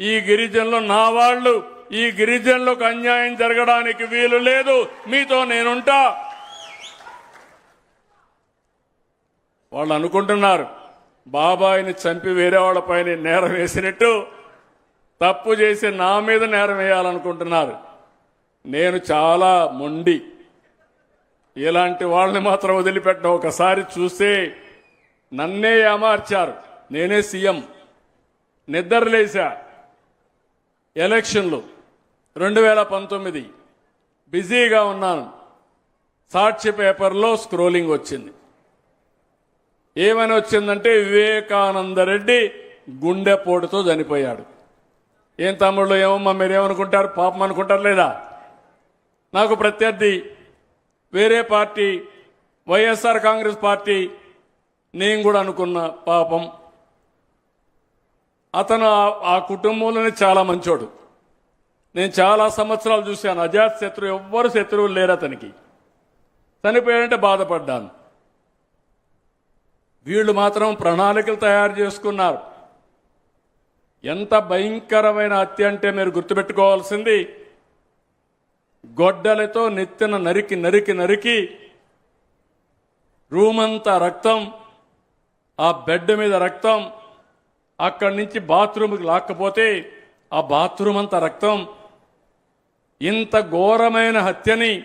ఈ గిరిజనులు నా వాళ్ళు. ఈ గిరిజనులకు అన్యాయం జరగడానికి వీలు లేదు. మీతో నేనుంటా. వాళ్ళు అనుకుంటున్నారు బాబాయిని చంపి వేరే వాళ్ళపైన నేరం వేసినట్టు తప్పు చేసి నా మీద నేరం వేయాలనుకుంటున్నారు. నేను చాలా మొండి. ఇలాంటి వాళ్ళని మాత్రం వదిలిపెట్ట ఒకసారి చూస్తే నన్నే ఏమార్చారు. నేనే సీఎం. నిద్రలేసా ఎలక్షన్లు. రెండు వేల పంతొమ్మిది. బిజీగా ఉన్నాను. సాక్షి పేపర్లో స్క్రోలింగ్ వచ్చింది. ఏమని వచ్చిందంటే వివేకానంద రెడ్డి గుండెపోటుతో చనిపోయాడు. ఏం తమ్ముళ్ళు ఏమమ్మా మీరేమనుకుంటారు? పాపం అనుకుంటారు లేదా? నాకు ప్రత్యర్థి వేరే పార్టీ వైఎస్ఆర్ కాంగ్రెస్ పార్టీ నేను కూడా అనుకున్న పాపం అతను ఆ- ఆ కుటుంబంలోనే చాలా మంచోడు. నేను చాలా సంవత్సరాలు చూశాను. అజాత్ శత్రువు ఎవ్వరు శత్రువులు లేరు అతనికి. చనిపోయాడంటే బాధపడ్డాను. వీళ్ళు మాత్రం ప్రణాళికలు తయారు చేసుకున్నారు. ఎంత భయంకరమైన హత్య అంటే మీరు గుర్తుపెట్టుకోవాల్సింది గొడ్డలతో నెత్తిన నరికి నరికి నరికి రూమంతా రక్తం ఆ బెడ్ మీద రక్తం అక్కడి నుంచి బాత్రూమ్కి లాక్కపోతే ఆ బాత్రూమ్ అంత రక్తం. ఇంత ఘోరమైన హత్యని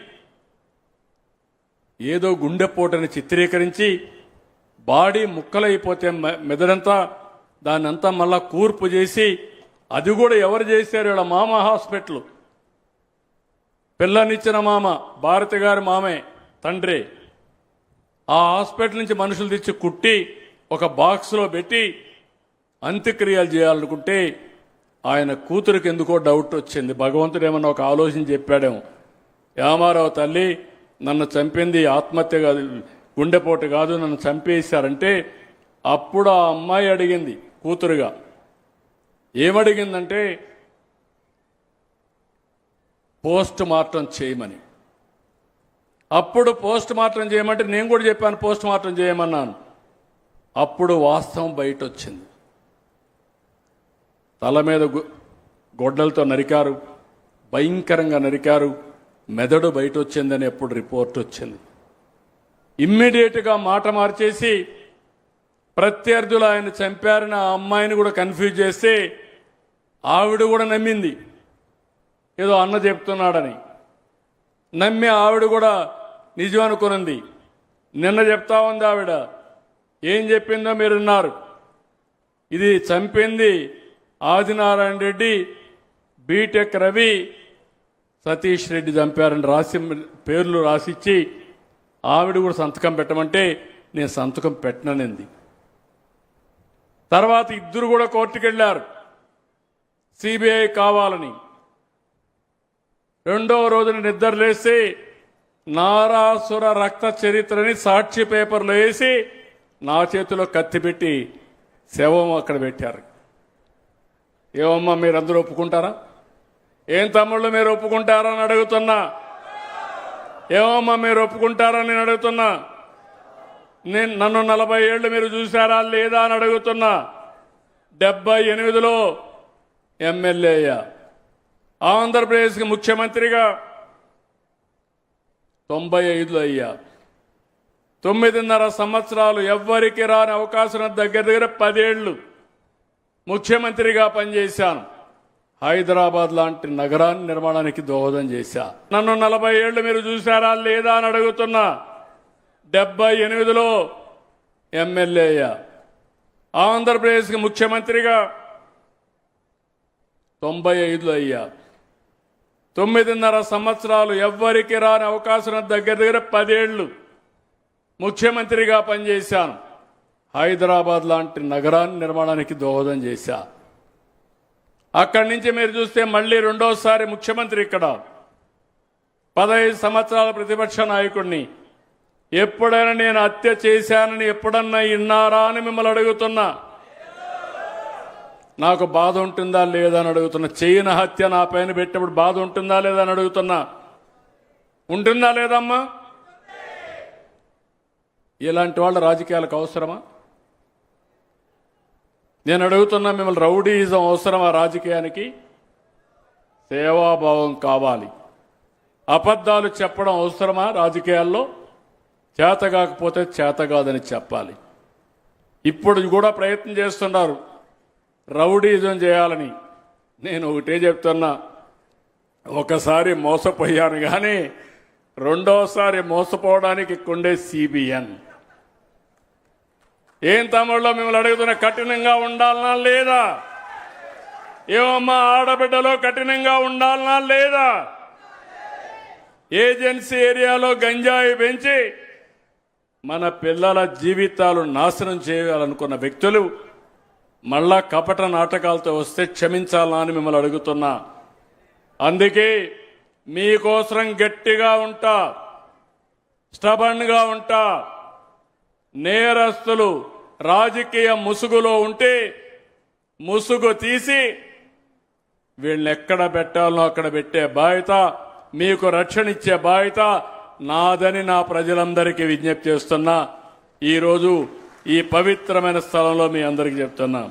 ఏదో గుండెపోటని చిత్రీకరించి బాడీ ముక్కలైపోతే మె- మెదడంతా దాన్నంతా మళ్ళా కూర్పు చేసి అది కూడా ఎవరు చేశారు వీళ్ళ మామ హాస్పిటల్? పిల్లనిచ్చిన మామ భారతి గారి మామే తండ్రి. ఆ హాస్పిటల్ నుంచి మనుషులు తెచ్చి కుట్టి ఒక బాక్స్లో పెట్టి అంత్యక్రియలు చేయాలనుకుంటే ఆయన కూతురికి ఎందుకో డౌట్ వచ్చింది. భగవంతుడు ఏమన్నా ఒక ఆలోచన చెప్పాడేమో. యామారావు తల్లి నన్ను చంపింది ఆత్మహత్య కాదు గుండెపోటు కాదు నన్ను చంపేశారంటే అప్పుడు ఆ అమ్మాయి అడిగింది కూతురుగా. ఏమడిగిందంటే పోస్ట్ మార్టం చేయమని. అప్పుడు పోస్ట్ మార్టం చేయమంటే నేను కూడా చెప్పాను పోస్ట్ మార్టం చేయమన్నాను. అప్పుడు వాస్తవం బయట వచ్చింది తల మీద గు- గొడ్డలతో నరికారు. భయంకరంగా నరికారు. మెదడు బయట వచ్చిందని ఎప్పుడు రిపోర్ట్ వచ్చింది. ఇమ్మీడియట్గా మాట మార్చేసి ప్రత్యర్థులు ఆయన చంపారని ఆ అమ్మాయిని కూడా కన్ఫ్యూజ్ చేస్తే ఆవిడ కూడా నమ్మింది. ఏదో అన్న చెప్తున్నాడని. నమ్మి ఆవిడ కూడా నిజం అనుకునింది. నిన్న చెప్తా ఉంది ఆవిడ. ఏం చెప్పిందో మీరున్నారు. ఇది చంపింది ఆదినారాయణ రెడ్డి బీటెక్ రవి సతీష్ రెడ్డి చంపారని రాసి పేర్లు రాసిచ్చి ఆవిడ కూడా సంతకం పెట్టమంటే నేను సంతకం పెట్టననింది. తర్వాత ఇద్దరు కూడా కోర్టుకు వెళ్ళారు సిబిఐ కావాలని. రెండవ రోజున నిద్ర లేసి నారాసుర రక్త చరిత్రని సాక్షి పేపర్లో వేసి నా చేతిలో కత్తి పెట్టి శవం అక్కడ పెట్టారు. ఏమమ్మా మీరందరూ ఒప్పుకుంటారా? ఏం తమ్ముళ్ళు మీరు ఒప్పుకుంటారా అని అడుగుతున్నా ఏమమ్మా మీరు ఒప్పుకుంటారా నేను అడుగుతున్నా. నేను నన్ను నలభై ఏళ్ళు మీరు చూసారా లేదా అని అడుగుతున్నా. డెబ్బై ఎనిమిదిలో ఎమ్మెల్యే అయ్యా. ఆంధ్రప్రదేశ్కి ముఖ్యమంత్రిగా తొంభై ఐదులో అయ్యా. తొమ్మిదిన్నర సంవత్సరాలు ఎవ్వరికి రాని అవకాశం దగ్గర దగ్గర పదేళ్ళు. ముఖ్యమంత్రిగా పనిచేశాను. హైదరాబాద్ లాంటి నగరాన్ని నిర్మాణానికి దోహదం చేశా. నన్ను నలభై ఏళ్ళు మీరు చూసారా లేదా అని అడుగుతున్నా. డెబ్బై ఎనిమిదిలో ఎమ్మెల్యే అయ్యా. ఆంధ్రప్రదేశ్కి ముఖ్యమంత్రిగా తొంభై ఐదులో అయ్యా. తొమ్మిదిన్నర సంవత్సరాలు ఎవ్వరికి రాని అవకాశం దగ్గర దగ్గర పదేళ్ళు ముఖ్యమంత్రిగా పనిచేశాను. హైదరాబాద్ లాంటి నగరాన్ని నిర్మాణానికి దోహదం చేశా. అక్కడి నుంచి మీరు చూస్తే మళ్ళీ రెండోసారి ముఖ్యమంత్రి ఇక్కడ. పదహైదు సంవత్సరాల ప్రతిపక్ష నాయకుడిని. ఎప్పుడైనా నేను హత్య చేశానని ఎప్పుడన్నా ఇన్నారా అని మిమ్మల్ని అడుగుతున్నా. నాకు బాధ ఉంటుందా లేదా అని అడుగుతున్నా. చేయన హత్య నా పైన పెట్టినప్పుడు బాధ ఉంటుందా లేదా అని అడుగుతున్నా. ఉంటుందా లేదమ్మా? ఇలాంటి వాళ్ళ రాజకీయాలకు అవసరమా? నేను అడుగుతున్నా మిమ్మల్ని రౌడీయిజం అవసరమా రాజకీయానికి? సేవాభావం కావాలి. అబద్ధాలు చెప్పడం అవసరమా రాజకీయాల్లో? చేత కాకపోతే చేత కాదని చెప్పాలి. ఇప్పుడు కూడా ప్రయత్నం చేస్తున్నారు. రౌడీజం చేయాలని. నేను ఒకటే చెప్తున్నా. ఒకసారి మోసపోయాను కానీ రెండోసారి మోసపోవడానికి కొండే సిబిఎన్ ఏం తమ్ముళ్ళో మిమ్మల్ని అడుగుతున్న కఠినంగా ఉండాలనా లేదా? ఏమమ్మా ఆడబిడ్డలో కఠినంగా ఉండాలనా లేదా? ఏజెన్సీ ఏరియాలో గంజాయి పెంచి మన పిల్లల జీవితాలు నాశనం చేయాలనుకున్న వ్యక్తులు మళ్ళా కపట నాటకాలతో వస్తే క్షమించాలా అని మిమ్మల్ని అడుగుతున్నా. అందుకే మీకోసం గట్టిగా ఉంటా స్టబన్గా ఉంటా నేరస్తులు రాజకీయ ముసుగులో ఉంటే ముసుగు తీసి వీళ్ళని ఎక్కడ పెట్టాలో అక్కడ పెట్టే బాధ్యత మీకు రక్షణ ఇచ్చే బాధ్యత నాదని నా ప్రజలందరికీ విజ్ఞప్తి చేస్తున్నా. ఈరోజు ఈ పవిత్రమైన స్థలంలో మీ అందరికీ చెప్తున్నా.